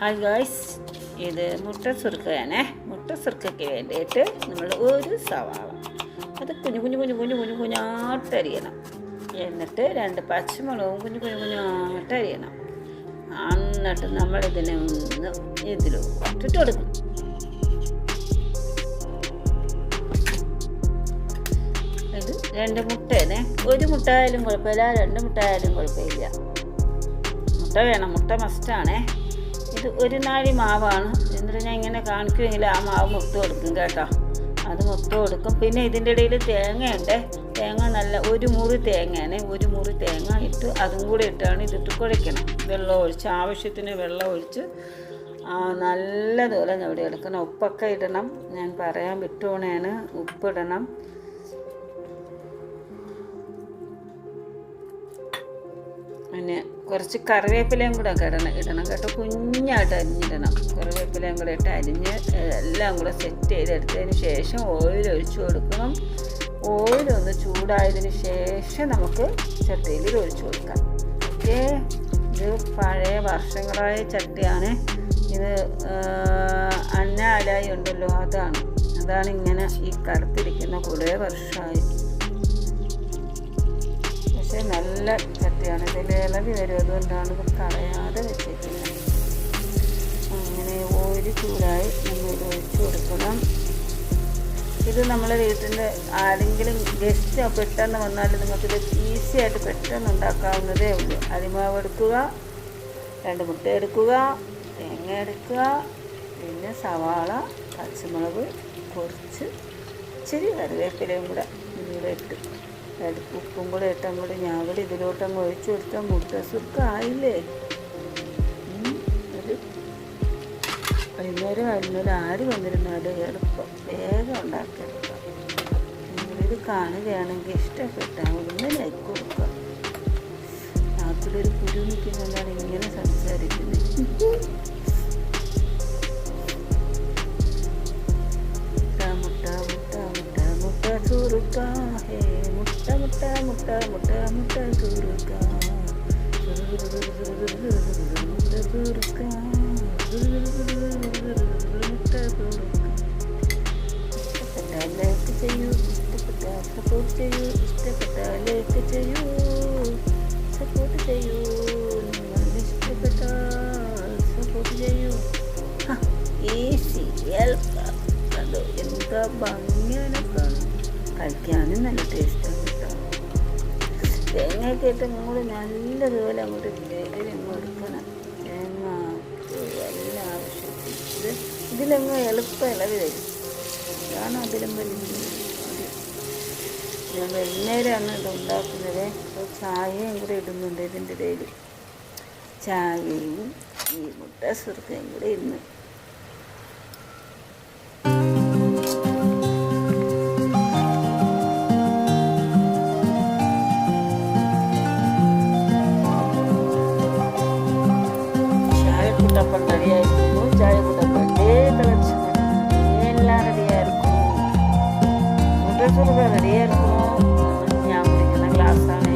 Hi guys ഇത് മുട്ട സുർക്കയാണേ. മുട്ട സുർക്കയ്ക്ക് വേണ്ടിയിട്ട് നമ്മൾ ഒരു സവാള. അത് കുഞ്ഞു കുഞ്ഞു കുഞ്ഞു കുഞ്ഞു കുഞ്ഞു കുഞ്ഞാട്ട് അരിയണം. എന്നിട്ട് രണ്ട് പച്ചമുളകും കുഞ്ഞു കുഞ്ഞു കുഞ്ഞാട്ട് അരിയണം. എന്നിട്ട് നമ്മൾ ഇതിനെ ഒന്ന് ഇതിലോട്ടിട്ട് കൊടുക്കും. ഇത് രണ്ട് മുട്ടേനെ ഒരു മുട്ട ആയാലും കുഴപ്പമില്ല. രണ്ട് മുട്ട ആയാലും കുഴപ്പമില്ല. മുട്ട വേണം. മുട്ട മസ്റ്റാണേ ഇത് ഒരു നാഴി മാവാണ്. എന്നിട്ട് ഞാൻ ഇങ്ങനെ കാണിക്കുമെങ്കിൽ ആ മാവ് മുത്ത് കൊടുക്കും കേട്ടോ. അത് മുത്ത് കൊടുക്കും. പിന്നെ ഇതിന്റെ ഇടയിൽ തേങ്ങയുണ്ട്. തേങ്ങ നല്ല ഒരു മുറി തേങ്ങയാണ്. ഒരു മുറി തേങ്ങ ഇട്ട് അതും കൂടി ഇട്ടാണ് ഇതിട്ട് കുഴയ്ക്കണം. വെള്ളം ഒഴിച്ച് ആവശ്യത്തിന് വെള്ളം ഒഴിച്ച് നല്ലതുപോലെ ഞവിടെ എടുക്കണം. ഉപ്പൊക്കെ ഇടണം. ഞാൻ പറയാൻ വിട്ടുപോണേന് ഉപ്പിടണം. പിന്നെ കുറച്ച് കറിവേപ്പിലയും കൂടെ ഇടണം ഇടണം കേട്ടോ. കുഞ്ഞായിട്ട് അരിഞ്ഞിടണം. കറിവേപ്പിലയും കൂടെ ഇട്ട് അരിഞ്ഞ് എല്ലാം കൂടെ സെറ്റ് ചെയ്തെടുത്തതിന് ശേഷം ഓയിൽ ഒഴിച്ചു കൊടുക്കണം. ഓയിൽ ഒന്ന് ചൂടായതിന് ശേഷം നമുക്ക് ചട്ടിയിൽ ഒഴിച്ചു കൊടുക്കാം. ഓക്കേ ഇത് പഴയ വർഷങ്ങളായ ചട്ടിയാണ്. ഇത് അന്ന അലായി ഉണ്ടല്ലോ അതാണ്. അതാണ് ഇങ്ങനെ ഈ കറുത്തിരിക്കുന്ന കുറേ വർഷമായി. പക്ഷെ നല്ല ചട്ടിയാണ് ഇതിൽ ഇളവി വരും. അതുകൊണ്ടാണ് ഇത് കളയാതെ വെച്ചിരിക്കുന്നത് അങ്ങനെ ഒരു ചൂടായി നമ്മൾ ഇത് ഒഴിച്ച് കൊടുക്കണം. ഇത് നമ്മളെ വീട്ടിന്റെ ആരെങ്കിലും ഗസ്റ്റ് പെട്ടെന്ന് വന്നാൽ നിങ്ങൾക്കിത് ഈസി ആയിട്ട് പെട്ടെന്ന് ഉണ്ടാക്കാവുന്നതേ ഉള്ളൂ. അരിമാവ് എടുക്കുക രണ്ട് മുട്ട എടുക്കുക തേങ്ങ എടുക്കുക പിന്നെ സവാള പച്ചമുളക് കുറച്ച് ഇച്ചിരി കറിവേപ്പിലയും കൂടെ ഇതിലൂടെ ഇട്ട് ഉപ്പും കൂടെ ഇട്ടും കൂടെ ഞാൻ ഇതിലോട്ട് ഇതിലോട്ടങ്ങ് ഒഴിച്ചു കൊടുത്താൽ മുട്ട സുഖമായില്ലേ ഒരു വൈകുന്നേരം വൈകുന്നേരം ആര് വന്നിരുന്നാലും എളുപ്പം. വേഗം ഉണ്ടാക്കിയെടുക്കാം. നിങ്ങളിത് കാണുകയാണെങ്കിൽ ഇഷ്ടപ്പെട്ടാൽ ഒന്ന് ലൈക്ക് കൊടുക്കുക നാട്ടിലൊരു കുരു നിൽക്കുന്നതാണ് ഇങ്ങനെ സംസാരിക്കുന്നത്. മുട്ട മുട്ട മുട്ട മുട്ട സുറുക്ക മുട്ട മുട്ട മുട്ട ലൈക്ക് ചെയ്യൂ ഇഷ്ടപ്പെട്ട സപ്പോർട്ട് ചെയ്യൂ ഇഷ്ടപ്പെട്ടാൽ ലൈക്ക് ചെയ്യൂ സപ്പോർട്ട് ചെയ്യൂ നിങ്ങൾ ഇഷ്ടപ്പെട്ടാൽ സപ്പോർട്ട് ചെയ്യൂ ഈസി വെൽക്കം കണ്ടോ എന്താ ഭംഗിയാണ് കഴിക്കാനും നല്ല ടേസ്റ്റാണ് കേട്ടോ തേങ്ങയൊക്കെ ഇട്ട് അങ്ങോട്ട് നല്ലതുപോലെ അങ്ങോട്ട് വേഗം എടുക്കണം. തേങ്ങ എല്ലാ ആവശ്യത്തിനും. ഇത് ഇതിലങ്ങ് എളുപ്പം ഇളവ് തരും അതാണ് അതിലും വലിയ ഞാൻ വൈകുന്നേരമാണ് ഇത് ഉണ്ടാക്കുന്നത്. അപ്പോൾ ചായയും കൂടെ ഇടുന്നുണ്ട് ഇതിന്റെ ഇടയിൽ ചായയും ഈ മുട്ട സുർക്കയും കൂടെ ഇന്ന്. டப்பர் ரெடியாக இருக்கும். ஜாயப்பு டப்பர் அதே கலர் எல்லாம் ரெடியாக இருக்கும். சுட ரெடியாக இருக்கும். ஞாபகம் கிளாஸ் தானே